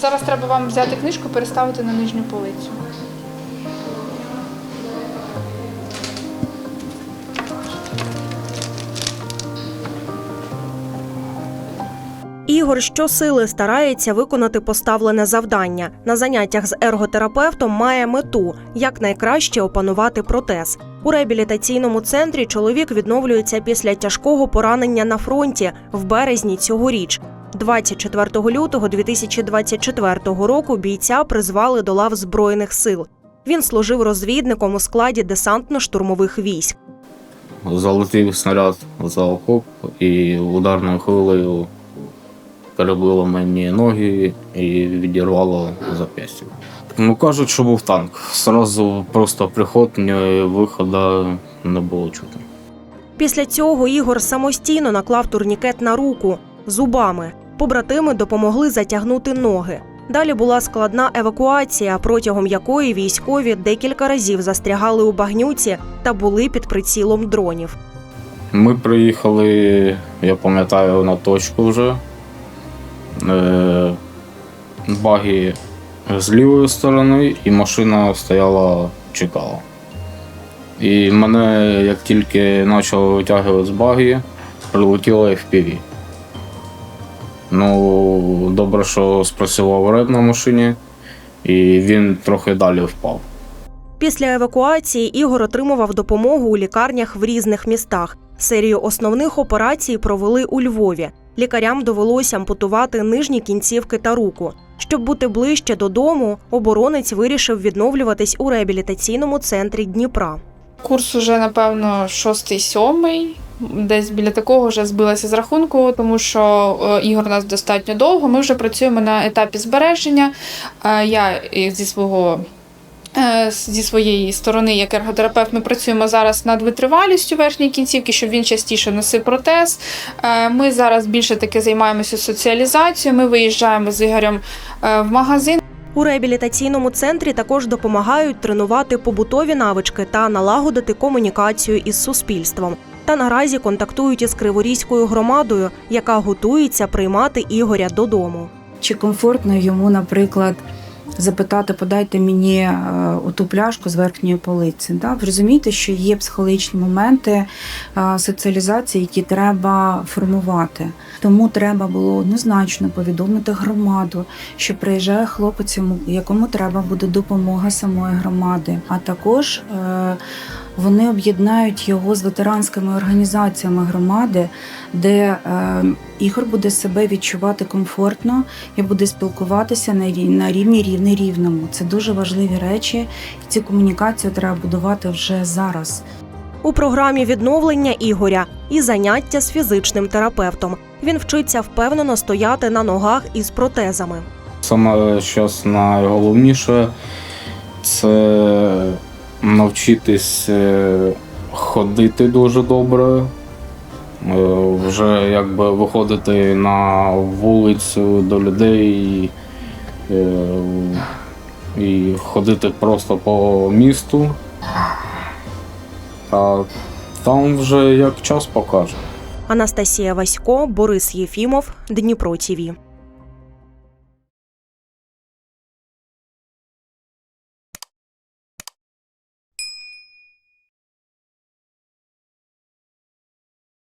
Зараз треба вам взяти книжку, переставити на нижню полицю. Ігор щосили старається виконати поставлене завдання. На заняттях з ерготерапевтом має мету якнайкраще опанувати протез. У реабілітаційному центрі чоловік відновлюється після тяжкого поранення на фронті в березні цьогоріч. 24 лютого 2024 року бійця призвали до лав збройних сил. Він служив розвідником у складі десантно-штурмових військ. Залетів снаряд за окоп і ударною хвилею перебило мені ноги і відірвало зап'ястя. Ну кажуть, що був танк. Сразу просто приходню виходу не було чути. Після цього Ігор самостійно наклав турнікет на руку зубами. Побратими допомогли затягнути ноги. Далі була складна евакуація, протягом якої військові декілька разів застрягали у багнюці та були під прицілом дронів. Ми приїхали, я пам'ятаю, на точку вже. Е, Баги з лівої сторони, і машина стояла, чекала. І мене, як тільки почали витягувати з баги, прилетіло FPV. Ну, добре, що спрацював реп на машині, і він трохи далі впав. Після евакуації Ігор отримував допомогу у лікарнях в різних містах. Серію основних операцій провели у Львові. Лікарям довелося ампутувати нижні кінцівки та руку. Щоб бути ближче додому, оборонець вирішив відновлюватись у реабілітаційному центрі Дніпра. Курс уже, напевно, шостий-сьомий. Десь біля такого вже збилася з рахунку, тому що е, ігор у нас достатньо довго. Ми вже працюємо на етапі збереження. Е, Я зі свого. е, Зі своєї сторони, як ерготерапевт, ми працюємо зараз над витривалістю верхньої кінцівки, щоб він частіше носив протез. Ми зараз більше таки займаємося соціалізацією. Ми виїжджаємо з Ігорем в магазин. У реабілітаційному центрі також допомагають тренувати побутові навички та налагодити комунікацію із суспільством. Та наразі контактують із Криворізькою громадою, яка готується приймати Ігоря додому. Чи комфортно йому, наприклад, запитати, подайте мені е, оту пляшку з верхньої полиці. Да? Розумієте, що є психологічні моменти е, соціалізації, які треба формувати. Тому треба було однозначно повідомити громаду, що приїжджає хлопець, якому треба буде допомога самої громади. А також е, вони об'єднають його з ветеранськими організаціями громади, де е, Ігор буде себе відчувати комфортно і буде спілкуватися на на рівні рівний рівному. Це дуже важливі речі, і цю комунікацію треба будувати вже зараз. У програмі відновлення Ігоря і заняття з фізичним терапевтом. Він вчиться впевнено стояти на ногах із протезами. Саме зараз найголовніше це навчитись е, ходити дуже добре, е, вже якби виходити на вулицю до людей е, і ходити просто по місту. А там вже як час покаже. Анастасія Васько, Борис Єфімов, Дніпро ТІВІ.